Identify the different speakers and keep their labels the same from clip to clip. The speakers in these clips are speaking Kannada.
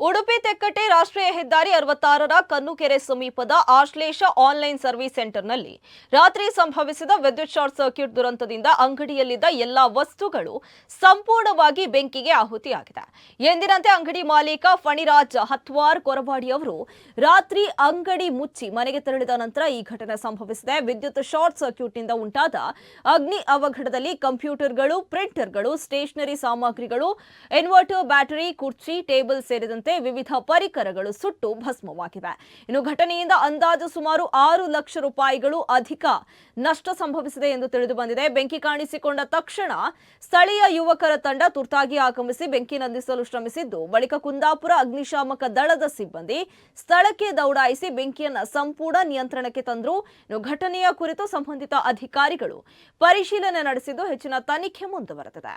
Speaker 1: ಉಡುಪಿ ತೆಕ್ಕಟ್ಟೆ ರಾಷ್ಟ್ರೀಯ ಹೆದ್ದಾರಿ ಅರವತ್ತಾರರ ಕನ್ನುಕೆರೆ ಸಮೀಪದ ಆಶ್ಲೇಷ ಆನ್ಲೈನ್ ಸರ್ವಿಸ್ ಸೆಂಟರ್ನಲ್ಲಿ ರಾತ್ರಿ ಸಂಭವಿಸಿದ ವಿದ್ಯುತ್ ಶಾರ್ಟ್ ಸರ್ಕ್ಯೂಟ್ ದುರಂತದಿಂದ ಅಂಗಡಿಯಲ್ಲಿದ್ದ ಎಲ್ಲಾ ವಸ್ತುಗಳು ಸಂಪೂರ್ಣವಾಗಿ ಬೆಂಕಿಗೆ ಆಹುತಿಯಾಗಿದೆ. ಎಂದಿನಂತೆ ಅಂಗಡಿ ಮಾಲೀಕ ಫಣಿರಾಜ್ ಹತ್ವಾರ್ ಕೊರವಾಡಿ ಅವರು ರಾತ್ರಿ ಅಂಗಡಿ ಮುಚ್ಚಿ ಮನೆಗೆ ತೆರಳಿದ ನಂತರ ಈ ಘಟನೆ ಸಂಭವಿಸಿದೆ. ವಿದ್ಯುತ್ ಶಾರ್ಟ್ ಸರ್ಕ್ಯೂಟ್ನಿಂದ ಉಂಟಾದ ಅಗ್ನಿ ಅವಘಡದಲ್ಲಿ ಕಂಪ್ಯೂಟರ್ಗಳು, ಪ್ರಿಂಟರ್ಗಳು, ಸ್ಟೇಷನರಿ ಸಾಮಗ್ರಿಗಳು, ಇನ್ವರ್ಟರ್, ಬ್ಯಾಟರಿ, ಕುರ್ಚಿ, ಟೇಬಲ್ ಸೇರಿದಂತೆ ವಿವಿಧ ಪರಿಕರಗಳು ಸುಟ್ಟು ಭಸ್ಮವಾಗಿವೆ. ಇನ್ನು ಘಟನೆಯಿಂದ ಅಂದಾಜು ಸುಮಾರು ಆರು ಲಕ್ಷ ರೂಪಾಯಿಗಳು ಅಧಿಕ ನಷ್ಟ ಸಂಭವಿಸಿದೆ ಎಂದು ತಿಳಿದು ಬಂದಿದೆ. ಬೆಂಕಿ ಕಾಣಿಸಿಕೊಂಡ ತಕ್ಷಣ ಸ್ಥಳೀಯ ಯುವಕರ ತಂಡ ತುರ್ತಾಗಿ ಆಗಮಿಸಿ ಬೆಂಕಿ ನಂದಿಸಲು ಶ್ರಮಿಸಿದ್ದು, ಬಳಿಕ ಕುಂದಾಪುರ ಅಗ್ನಿಶಾಮಕ ದಳದ ಸಿಬ್ಬಂದಿ ಸ್ಥಳಕ್ಕೆ ದೌಡಾಯಿಸಿ ಬೆಂಕಿಯನ್ನು ಸಂಪೂರ್ಣ ನಿಯಂತ್ರಣಕ್ಕೆ ತಂದ್ರು. ಇನ್ನು ಘಟನೆಯ ಕುರಿತು ಸಂಬಂಧಿತ ಅಧಿಕಾರಿಗಳು ಪರಿಶೀಲನೆ ನಡೆಸಿದ್ದು ಹೆಚ್ಚಿನ ತನಿಖೆ ಮುಂದುವರೆದಿದೆ.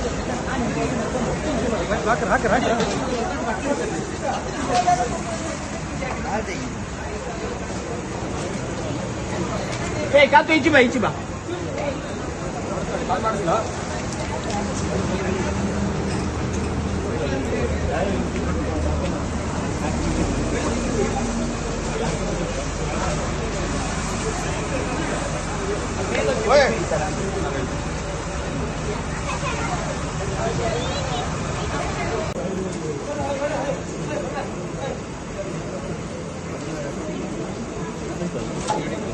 Speaker 2: ಏ ಕಾತು ಈಚೆ ಬಾ ಈಚೆ ಬಾ 네.